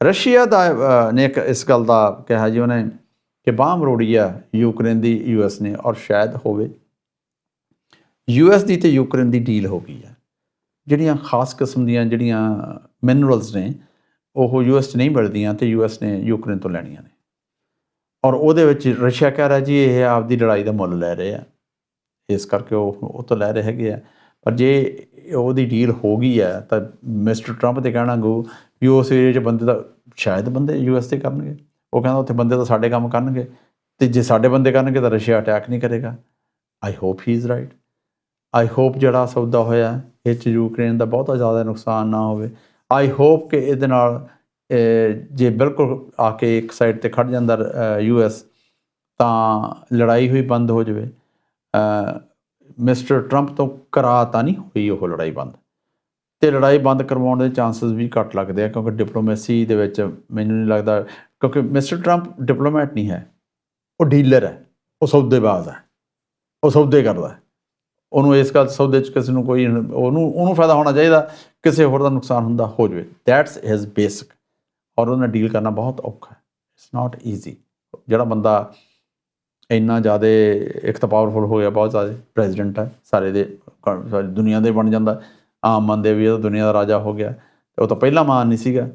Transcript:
Russia ਦਾ ਨੇ ਇੱਕ ਇਸ ਗੱਲ ਦਾ ਕਿਹਾ ਜੀ ਉਹਨੇ ਕਿ ਬਾਂਹ ਮਰੋੜੀ ਆ ਯੂਕਰੇਨ ਦੀ ਯੂਐਸ ਨੇ, ਔਰ ਸ਼ਾਇਦ ਹੋਵੇ। ਯੂਐਸ ਦੀ ਤੇ ਯੂਕਰੇਨ ਦੀ ਡੀਲ ਹੋ ਗਈ ਹੈ ਜਿਹੜੀਆਂ ਖਾਸ ਕਿਸਮ ਦੀਆਂ ਜਿਹੜੀਆਂ ਮਿਨਰਲਸ ਨੇ, ਉਹ ਯੂਐਸ 'ਚ ਨਹੀਂ ਮਿਲਦੀਆਂ ਤੇ ਯੂਐਸ ਨੇ ਯੂਕਰੇਨ ਤੋਂ ਲੈਣੀਆਂ ਨੇ। ਔਰ ਉਹਦੇ ਵਿੱਚ ਰਸ਼ੀਆ ਕਹਿ ਰਿਹਾ ਜੀ, ਇਹ ਆਪਦੀ ਲੜਾਈ ਦਾ ਮੁੱਲ ਲੈ ਰਹੇ ਆ। ਇਸ ਕਰਕੇ ਉਹ ਉਹ ਤੋਂ ਲੈ ਰਹੇ ਹੈਗੇ ਆ। ਪਰ ਜੇ ਉਹਦੀ ਡੀਲ ਹੋ ਗਈ ਹੈ, ਤਾਂ ਮਿਸਟਰ ਟਰੰਪ ਤੇ ਕਹਿਣਾ ਗੋ ਵੀ ਉਸ ਏਰੀਆ 'ਚ ਬੰਦੇ ਦਾ, ਸ਼ਾਇਦ ਬੰਦੇ ਯੂਐਸ ਤੇ ਕਰਨਗੇ। ਉਹ ਕਹਿੰਦਾ ਉੱਥੇ ਬੰਦੇ ਤਾਂ ਸਾਡੇ ਕੰਮ ਕਰਨਗੇ। ਤੇ ਜੇ ਸਾਡੇ ਬੰਦੇ ਕਰਨਗੇ ਤਾਂ ਰਸ਼ੀਆ ਅਟੈਕ ਨਹੀਂ ਕਰੇਗਾ। I hope he is right I hope ਜਿਹੜਾ ਸੌਦਾ ਹੋਇਆ ਇਹ 'ਚ ਯੂਕਰੇਨ ਦਾ ਬਹੁਤਾ ਜ਼ਿਆਦਾ ਨੁਕਸਾਨ ਨਾ ਹੋਵੇ। ਆਈ ਹੋਪ ਕਿ ਇਹਦੇ ਨਾਲ ਜੇ ਬਿਲਕੁਲ ਆ ਕੇ ਇੱਕ ਸਾਈਡ ਤੇ ਖੜ ਜਾਂਦਾ ਯੂਐਸ ਤਾਂ ਲੜਾਈ ਹੋਈ ਬੰਦ ਹੋ ਜਾਵੇ। ਮਿਸਟਰ ਟਰੰਪ ਤੋਂ ਕਰਾ ਤਾਂ ਨਹੀਂ ਹੋਈ ਉਹ ਲੜਾਈ ਬੰਦ। ਤੇ ਲੜਾਈ ਬੰਦ ਕਰਵਾਉਣ ਦੇ ਚਾਂਸਸ ਵੀ ਘੱਟ ਲੱਗਦੇ ਆ ਕਿਉਂਕਿ ਡਿਪਲੋਮੇਸੀ ਦੇ ਵਿੱਚ ਮੈਨੂੰ ਨਹੀਂ ਲੱਗਦਾ ਕਿਉਂਕਿ ਮਿਸਟਰ ਟਰੰਪ ਡਿਪਲੋਮੈਟ ਨਹੀਂ ਹੈ। ਉਹ ਡੀਲਰ ਹੈ, ਉਹ ਸੌਦੇਬਾਜ਼ ਹੈ, ਉਹ ਸੌਦੇ ਕਰਦਾ ਹੈ। ਉਹਨੂੰ ਇਸ ਗੱਲ ਸੌਦੇ ਚ ਕਿਸੇ ਨੂੰ ਕੋਈ ਉਹਨੂੰ ਉਹਨੂੰ ਫਾਇਦਾ ਹੋਣਾ ਚਾਹੀਦਾ, ਕਿਸੇ ਹੋਰ ਦਾ ਨੁਕਸਾਨ ਹੁੰਦਾ ਹੋ ਜਾਵੇ। ਦੈਟਸ ਹਿਸ ਬੇਸਿਕ ਔਰ ਉਹਨਾਂ ਡੀਲ ਕਰਨਾ ਬਹੁਤ ਔਖਾ ਹੈ। ਇਟਸ ਨਾਟ ਈਜ਼ੀ ਜਿਹੜਾ ਬੰਦਾ ਇੰਨਾ ਜ਼ਿਆਦਾ ਇੱਕ ਤਾਂ ਪਾਵਰਫੁਲ ਹੋ ਗਿਆ, ਬਹੁਤ ਜ਼ਿਆਦਾ ਪ੍ਰੈਜ਼ੀਡੈਂਟ ਹੈ, ਸਾਰੇ ਦੇ ਸਾਰੀ ਦੁਨੀਆ ਦੇ ਬਣ ਜਾਂਦਾ, ਆਮ ਬੰਦੇ ਵੀ ਇਹ ਦੁਨੀਆ ਦਾ ਰਾਜਾ ਹੋ ਗਿਆ। ਉਹ ਤਾਂ ਪਹਿਲਾ ਮਾਨ ਨਹੀਂ ਸੀਗਾ।